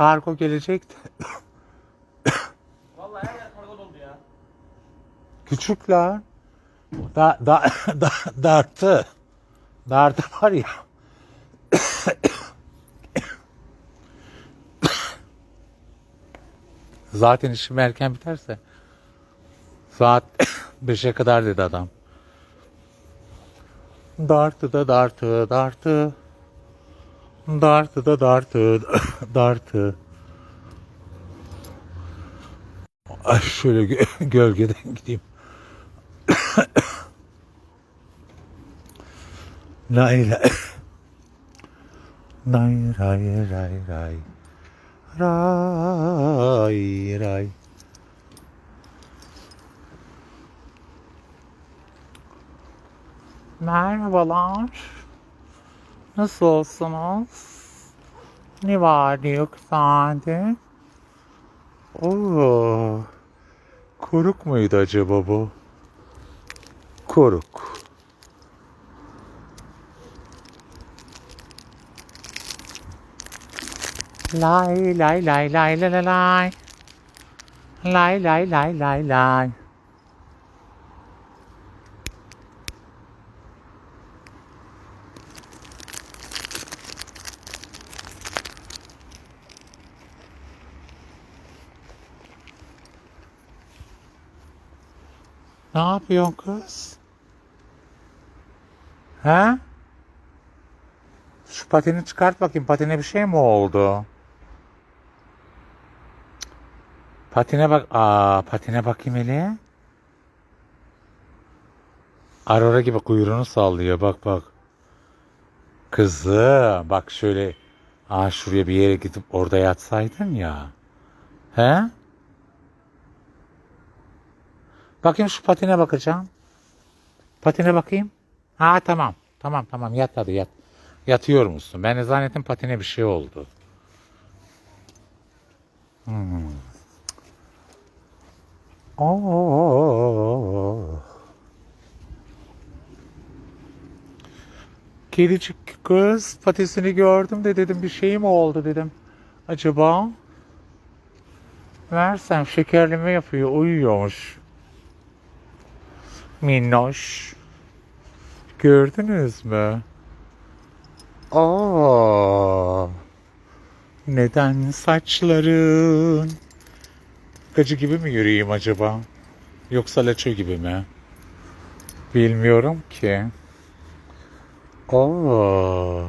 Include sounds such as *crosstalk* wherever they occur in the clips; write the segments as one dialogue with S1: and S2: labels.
S1: kargo gelecekti.
S2: Vallahi her yer kargo doldu ya.
S1: Küçük lan. Da, da, da, dartı. Dartı var ya. Zaten işim erken biterse. Saat 5'e kadar dedi adam. Dartı da dartı, dartı. Dartı da dartı, *coughs* dartı. Ay şöyle gö- *coughs* gölgeden gideyim. *coughs* Lay lay. Lay ray ray ray. Ray ray. Merhabalar. Nasılsınız? Ne var ne yok sende? Oo. Koruk muydu acaba bu? Koruk. Lay lay lay lay lay lay lay. Lay lay lay lay lay. Ne yapıyorsun kız? He? Şu patini çıkart bakayım. Patine bir şey mi oldu? Patine bak. Aa, patine bakayım hele. Aurora gibi kuyruğunu sallıyor. Bak bak. Kızı bak şöyle. Aa şuraya bir yere gidip orada yatsaydın ya. He? Bakayım şu patine bakacağım. Patine bakayım. Ha tamam. Tamam tamam yat hadi yat. Yatıyor musun? Ben de zannettim patine bir şey oldu. Hmm. Oo. Kedicik kız patisini gördüm de dedim bir şey mi oldu dedim. Acaba? Versem şekerleme yapıyor uyuyormuş. Minnoş. Gördünüz mü? Aa. Neden saçların? Gacı gibi mi yürüyeyim acaba? Yoksa laço gibi mi? Bilmiyorum ki. Aa.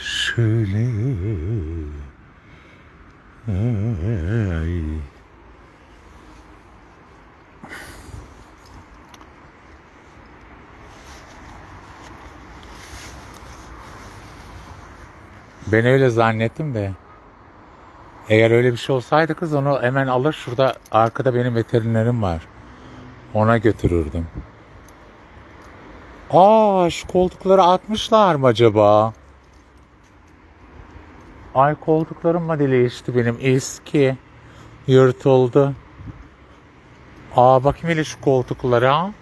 S1: Şöyle. Ay. Ben öyle zannettim de. Eğer öyle bir şey olsaydı kız onu hemen alır şurada arkada benim veterinerim var. Ona götürürdüm. Aa şu koltukları atmışlar mı acaba? Ay koltuklarım mı değişti benim eski. Yırtıldı. Aa bakayım hele şu koltuklara.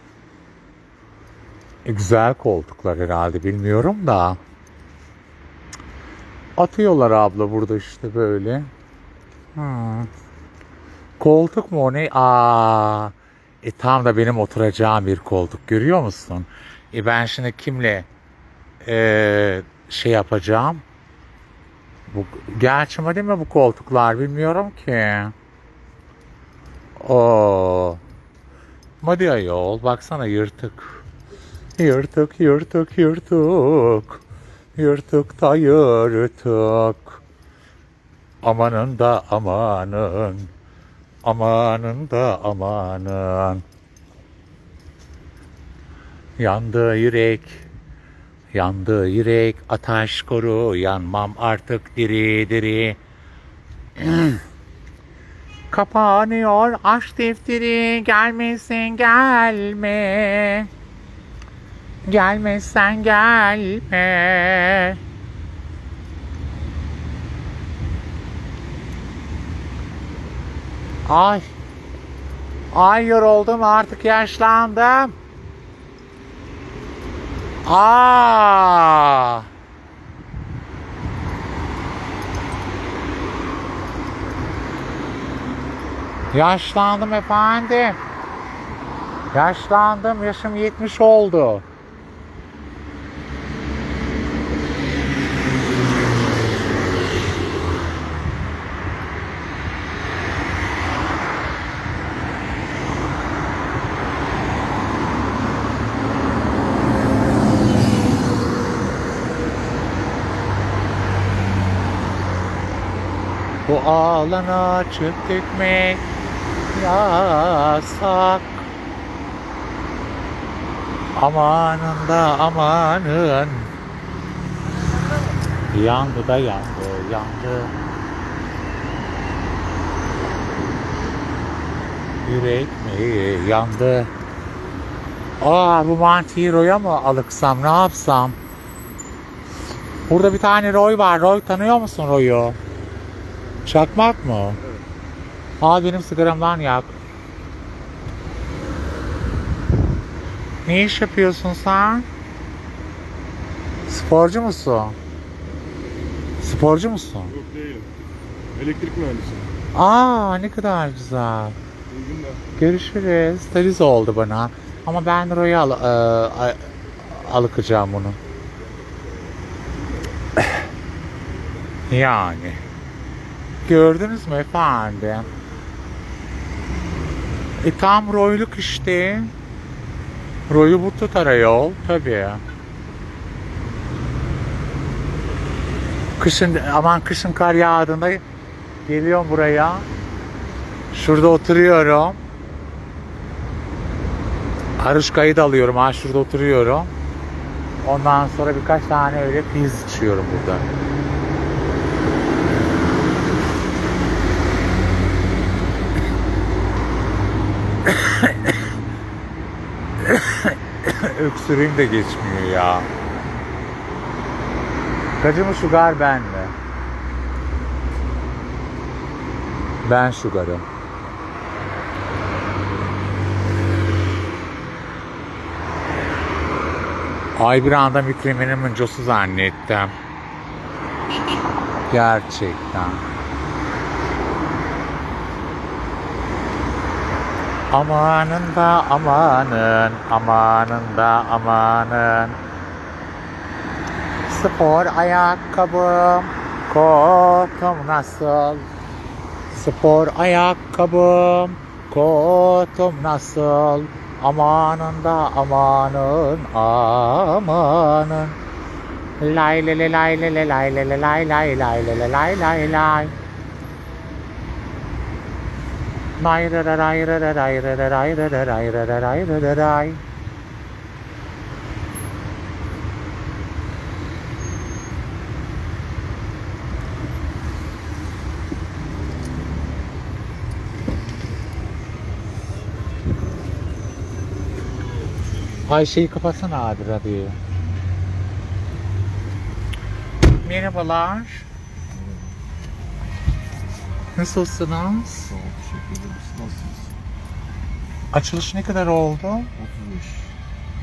S1: E, güzel koltuklar herhalde bilmiyorum da. Atıyorlar abla burada işte böyle. Hmm. Koltuk mu o ne? Aa, e tam da benim oturacağım bir koltuk görüyor musun? E ben şimdi kimle e, şey yapacağım? Bu, gerçi mi değil mi bu koltuklar bilmiyorum ki. Oo. Hadi ayol baksana yırtık. Yırtık yırtık yırtık. Yırtık da yırtık. Amanın da amanın. Amanın da amanın. Yandı yürek. Yandı yürek. Ateş koru. Yanmam artık diri diri. *clears throat* Kapanıyor aşk defteri. Gelmesin gelme. Gelmezsen gelme. Ay. Ay yoruldum artık yaşlandım. Aa. Yaşlandım efendim. Yaşlandım. Yaşım 70 oldu. Alana çık dökmek yasak. Amanın da amanın. Yandı da yandı, yandı. Yürek mi yandı? Aa bu mantıyı Roy'a mı alıksam ne yapsam? Burada bir tane Roy var. Roy tanıyor musun Roy'u? Çakmak mı? Al benim sigaramdan yak. Ne iş yapıyorsun sen? Sporcu musun? Sporcu musun?
S2: Yok değilim. Elektrik mühendisi.
S1: Aa ne kadar güzel.
S2: İyi günler.
S1: Görüşürüz. Taliz oldu bana. Ama ben Roy'a al, e, alıkacağım bunu. Yani. Gördünüz mü efendim? E tam Royluk işte. Roy'u bu tutar ayol. Tabii. Kışın, aman kışın kar yağdığında geliyorum buraya. Şurada oturuyorum. Arışkayı da alıyorum. Ha şurada oturuyorum. Ondan sonra birkaç tane öyle piz içiyorum burada. Öksürüğüm de geçmiyor ya. Kaçı mı şugar ben mi? Ben şugarım. Ay bir anda Mükremin'in mıncosu zannettim. Gerçekten. Amanın da amanın, amanın da amanın. Spor ayakkabım, kotum nasıl? Spor ayakkabım, kotum nasıl? Amanın da amanın, amanın. Lay lay lay lay lay lay lay lay lay lay lay lay lay lay Day da da day da. Ayşe'yi kapatsana abi radyoyu. Merhabalar. Nasılsınız?
S2: Sağ ol, teşekkür ederiz. Nasılsınız?
S1: Açılış ne kadar oldu?
S2: 35,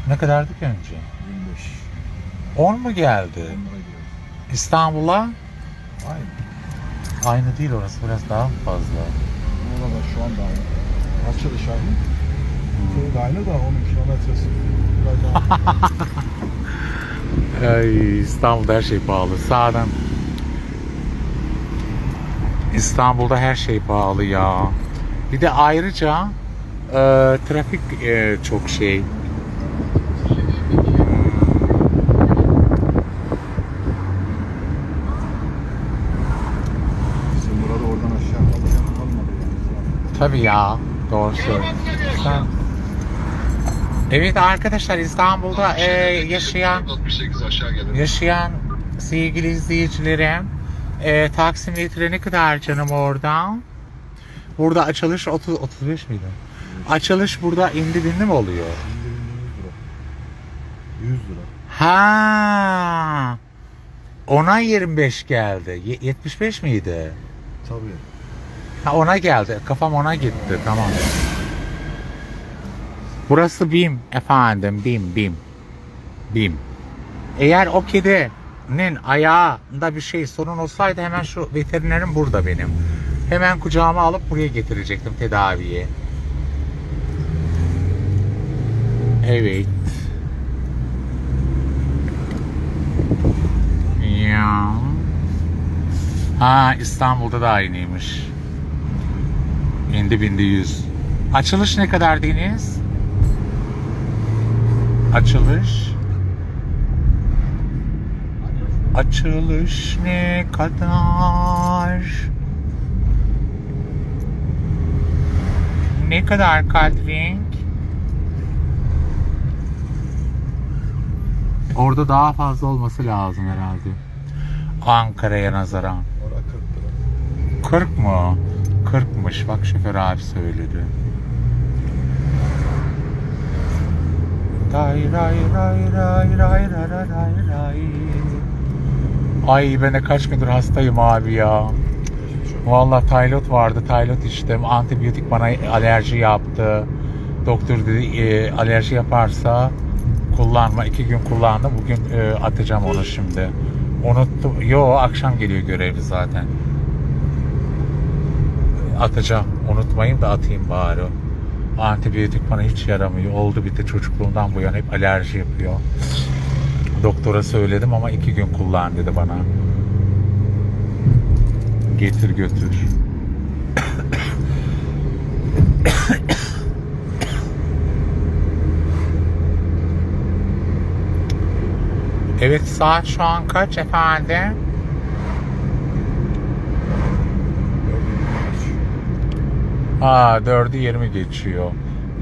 S1: Ne kadardık önce?
S2: 25.
S1: 10 mu geldi?
S2: Onlara geldi.
S1: İstanbul'a?
S2: Aynı.
S1: Aynı değil orası biraz daha fazla.
S2: Orada şu anda aynı. Açılış aynı. Şey de aynı da onun kilometresi biraz daha. *laughs*
S1: Ay, İstanbul'da her şey pahalı. Sağdan. İstanbul'da her şey pahalı ya. Bir de ayrıca e, trafik e, çok şey. Tabii ya. Doğru söylüyorsun. Evet arkadaşlar İstanbul'da e, yaşayan
S2: 68 aşağı gelir.
S1: yaşayan sevgili izleyicilerim e, taksimetre ne kadar canım orada? Burada açılış 30 35 miydi? Açılış burada indi bindi mi oluyor?
S2: 100 lira. 100 lira.
S1: Ha. Ona 25 geldi. Ye- 75 miydi?
S2: Tabii.
S1: Ha ona geldi. Kafam ona gitti. Tamam. Burası BİM efendim. BİM, BİM. BİM. Eğer o kedinin ayağında bir şey sorun olsaydı hemen şu veterinerim burada benim. Hemen kucağıma alıp buraya getirecektim tedaviye. Evet. Ya. Ha İstanbul'da da aynıymış. Bindi bindi yüz. Açılış ne kadar Deniz? Açılış açılış ne kadar ne kadar Kadving? Orada daha fazla olması lazım herhalde. Ankara'ya nazaran.
S2: Orada 40 lira.
S1: 40 mı? 40'mış. Bak şoför abi söyledi. Ray ray ray ray ray ray ray ray Ay ben de kaç gündür hastayım abi ya. Vallahi taylot vardı. Taylot içtim. Antibiyotik bana alerji yaptı. Doktor dedi e, alerji yaparsa kullanma. iki gün kullandım. Bugün e, atacağım onu şimdi. Unuttum. Yo akşam geliyor görevli zaten. Atacağım. Unutmayayım da atayım bari. Antibiyotik bana hiç yaramıyor. Oldu bitti çocukluğumdan bu yana hep alerji yapıyor. Doktora söyledim ama iki gün kullan dedi bana. Getir götür. Evet saat şu an kaç efendim? Ha 4'ü 20 geçiyor.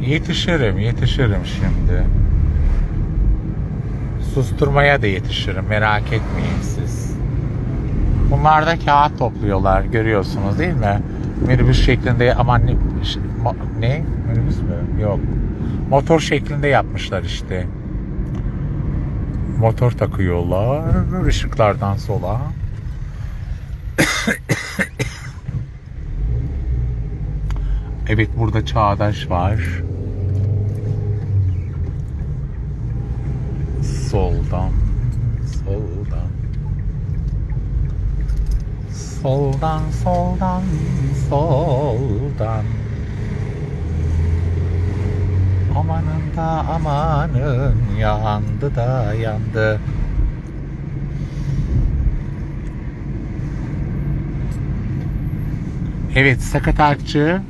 S1: Yetişirim yetişirim şimdi. Susturmaya da yetişirim merak etmeyin siz. Bunlar da kağıt topluyorlar görüyorsunuz değil mi? Minibüs şeklinde aman ne, ne? Minibüs mü? Yok. Motor şeklinde yapmışlar işte. Motor takıyorlar ışıklardan sola. *coughs* evet burada Çağdaş var. Soldan, soldan. Soldan, soldan, soldan. Amanın da amanın yandı da yandı. Evet sakatatçı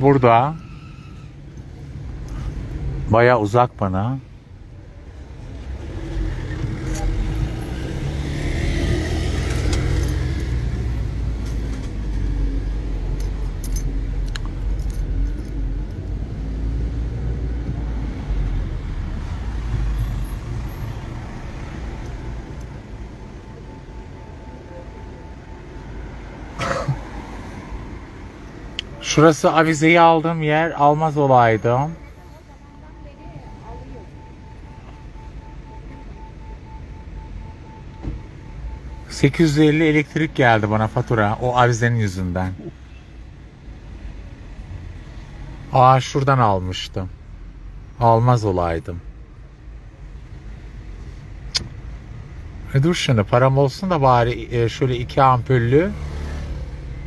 S1: burada. Baya uzak bana. Şurası avizeyi aldığım yer almaz olaydım. ...850 elektrik geldi bana fatura o avizenin yüzünden. Aa şuradan almıştım. Almaz olaydım. E dur şimdi param olsun da bari e, şöyle iki ampullü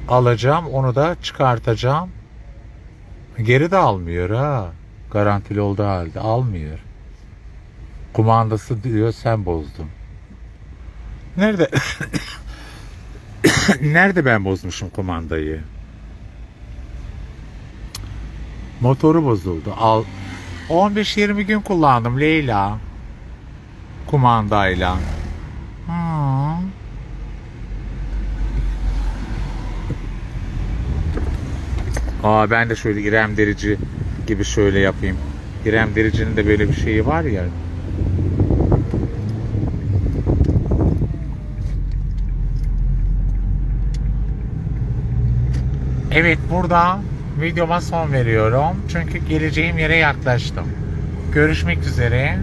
S1: alacağım onu da çıkartacağım. Geri de almıyor ha. Garantili olduğu halde almıyor. Kumandası diyor sen bozdun. Nerede? *coughs* Nerede ben bozmuşum kumandayı? Motoru bozuldu. Al 15-20 gün kullandım Leyla. Kumandayla. Hmm. Aa ben de şöyle İrem Derici gibi şöyle yapayım. İrem Derici'nin de böyle bir şeyi var ya. Evet burada videoma son veriyorum. Çünkü geleceğim yere yaklaştım. Görüşmek üzere.